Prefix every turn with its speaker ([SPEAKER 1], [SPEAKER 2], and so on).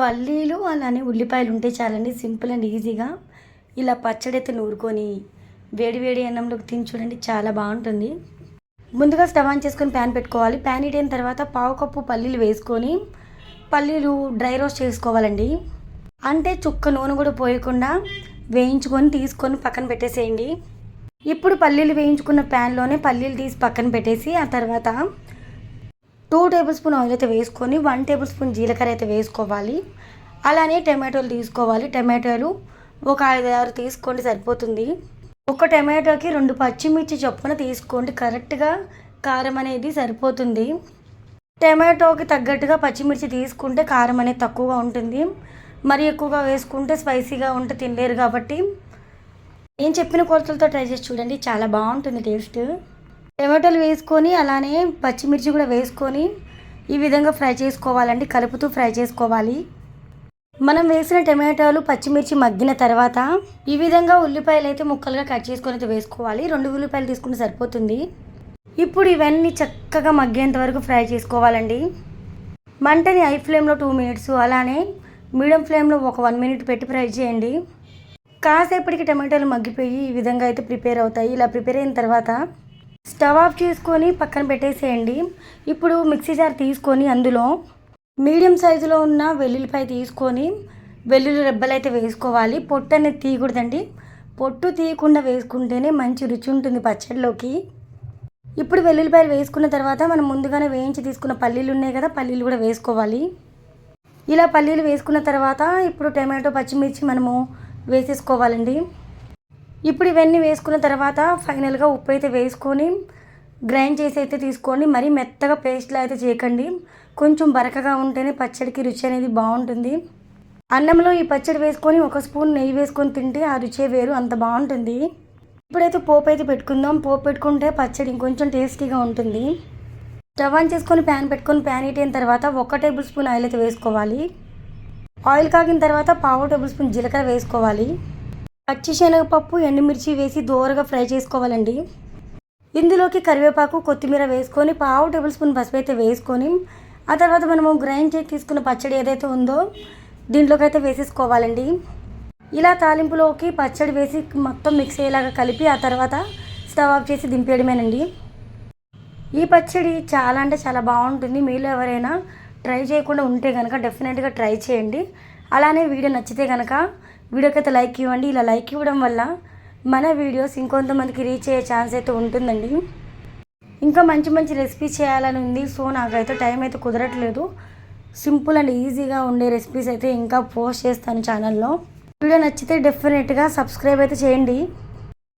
[SPEAKER 1] పల్లీలు అలానే ఉల్లిపాయలు ఉంటే చాలండి సింపుల్ అండ్ ఈజీగా. ఇలా పచ్చడి అయితే నూరుకొని వేడివేడి అన్నంలోకి తిని చూడండి చాలా బాగుంటుంది. ముందుగా స్టవ్ ఆన్ చేసుకొని ప్యాన్ పెట్టుకోవాలి. ప్యాన్ ఇడిన అయిన తర్వాత పావు కప్పు పల్లీలు వేసుకొని పల్లీలు డ్రై రోస్ట్ చేసుకోవాలండి. అంటే చుక్క నూనె కూడా పోయకుండా వేయించుకొని తీసుకొని పక్కన పెట్టేసేయండి. ఇప్పుడు పల్లీలు వేయించుకున్న ప్యాన్లోనే పల్లీలు తీసి పక్కన పెట్టేసి ఆ తర్వాత టూ టేబుల్ స్పూన్ ఆయిల్ అయితే వేసుకొని వన్ టేబుల్ స్పూన్ జీలకర్ర అయితే వేసుకోవాలి. అలానే టమాటోలు తీసుకోవాలి. టమాటోలు ఒక ఐదు ఆరు తీసుకోండి సరిపోతుంది. ఒక టమాటోకి రెండు పచ్చిమిర్చి చొప్పున తీసుకోండి. కరెక్ట్గా కారం అనేది సరిపోతుంది. టమాటోకి తగ్గట్టుగా పచ్చిమిర్చి తీసుకుంటే కారం అనేది తక్కువగా ఉంటుంది. మరి ఎక్కువగా వేసుకుంటే స్పైసీగా ఉంటే తినలేరు కాబట్టి. నేను చెప్పిన కొలతలతో ట్రై చేసి చూడండి. చాలా బాగుంటుంది టేస్ట్. టమాటోలు వేసుకొని అలానే పచ్చిమిర్చి కూడా వేసుకొని ఈ విధంగా ఫ్రై చేసుకోవాలండి. కలుపుతూ ఫ్రై చేసుకోవాలి. మనం వేసిన టమాటాలు పచ్చిమిర్చి మగ్గిన తర్వాత ఈ విధంగా ఉల్లిపాయలు అయితే ముక్కలుగా కట్ చేసుకొని అయితే వేసుకోవాలి. రెండు ఉల్లిపాయలు తీసుకుంటే సరిపోతుంది. ఇప్పుడు ఇవన్నీ చక్కగా మగ్గేంత వరకు ఫ్రై చేసుకోవాలండి. మంటని హై ఫ్లేమ్లో టూ మినిట్స్ అలానే మీడియం ఫ్లేమ్లో ఒక వన్ మినిట్ పెట్టి ఫ్రై చేయండి. కాసేపటికి టమాటాలు మగ్గిపోయి ఈ విధంగా అయితే ప్రిపేర్ అవుతాయి. ఇలా ప్రిపేర్ అయిన తర్వాత స్టవ్ ఆఫ్ చేసుకొని పక్కన పెట్టేసేయండి. ఇప్పుడు మిక్సీ జార్ తీసుకొని అందులో మీడియం సైజులో ఉన్న వెల్లుల్లిపాయ తీసుకొని వెల్లుల్లి రెబ్బలు అయితే వేసుకోవాలి. పొట్టు అనేది తీయకూడదండి. పొట్టు తీయకుండా వేసుకుంటేనే మంచి రుచి ఉంటుంది పచ్చడిలోకి. ఇప్పుడు వెల్లుల్లిపాయలు వేసుకున్న తర్వాత మనం ముందుగానే వేయించి తీసుకున్న పల్లీలు ఉన్నాయి కదా పల్లీలు కూడా వేసుకోవాలి. ఇలా పల్లీలు వేసుకున్న తర్వాత ఇప్పుడు టమాటో పచ్చిమిర్చి మనము వేసేసుకోవాలండి. ఇప్పుడు ఇవన్నీ వేసుకున్న తర్వాత ఫైనల్గా ఉప్పు అయితే వేసుకొని గ్రైండ్ చేసి అయితే తీసుకోండి. మరీ మెత్తగా పేస్ట్లా అయితే చేయకండి. కొంచెం బరకగా ఉంటేనే పచ్చడికి రుచి అనేది బాగుంటుంది. అన్నంలో ఈ పచ్చడి వేసుకొని ఒక స్పూన్ నెయ్యి వేసుకొని తింటే ఆ రుచే వేరు అంత బాగుంటుంది. ఇప్పుడైతే పోపు అయితే పెట్టుకుందాం. పోపు పెట్టుకుంటే పచ్చడి ఇంకొంచెం టేస్టీగా ఉంటుంది. స్టవ్ ఆన్ చేసుకొని ప్యాన్ పెట్టుకొని ప్యాన్ హీట్ అయిన తర్వాత ఒక టేబుల్ స్పూన్ ఆయిల్ అయితే వేసుకోవాలి. ఆయిల్ కాగిన తర్వాత పావు టేబుల్ స్పూన్ జీలకర్ర వేసుకోవాలి. పచ్చి శనగపప్పు ఎండుమిర్చి వేసి దోరగా ఫ్రై చేసుకోవాలండి. ఇందులోకి కరివేపాకు కొత్తిమీర వేసుకొని పావు టేబుల్ స్పూన్ పసుపు అయితే వేసుకొని ఆ తర్వాత మనము గ్రైండ్ చేసి తీసుకున్న పచ్చడి ఏదైతే ఉందో దీంట్లోకి అయితే వేసేసుకోవాలండి. ఇలా తాలింపులోకి పచ్చడి వేసి మొత్తం మిక్స్ అయ్యేలాగా కలిపి ఆ తర్వాత స్టవ్ ఆఫ్ చేసి దింపేయడమేనండి. ఈ పచ్చడి చాలా అంటే చాలా బాగుంటుంది. మీలో ఎవరైనా ట్రై చేయకుండా ఉంటే కనుక డెఫినెట్గా ట్రై చేయండి. అలానే వీడియో నచ్చితే కనుక వీడియోకైతే అయితే లైక్ ఇవ్వండి. ఇలా లైక్ ఇవ్వడం వల్ల మన వీడియోస్ ఇంకొంతమందికి రీచ్ అయ్యే ఛాన్స్ అయితే ఉంటుందండి. ఇంకా మంచి మంచి రెసిపీస్ చేయాలని ఉంది. సో నాకైతే టైం అయితే కుదరట్లేదు. సింపుల్ అండ్ ఈజీగా ఉండే రెసిపీస్ అయితే ఇంకా పోస్ట్ చేస్తాను ఛానల్లో. వీడియో నచ్చితే డెఫినెట్గా సబ్స్క్రైబ్ అయితే చేయండి.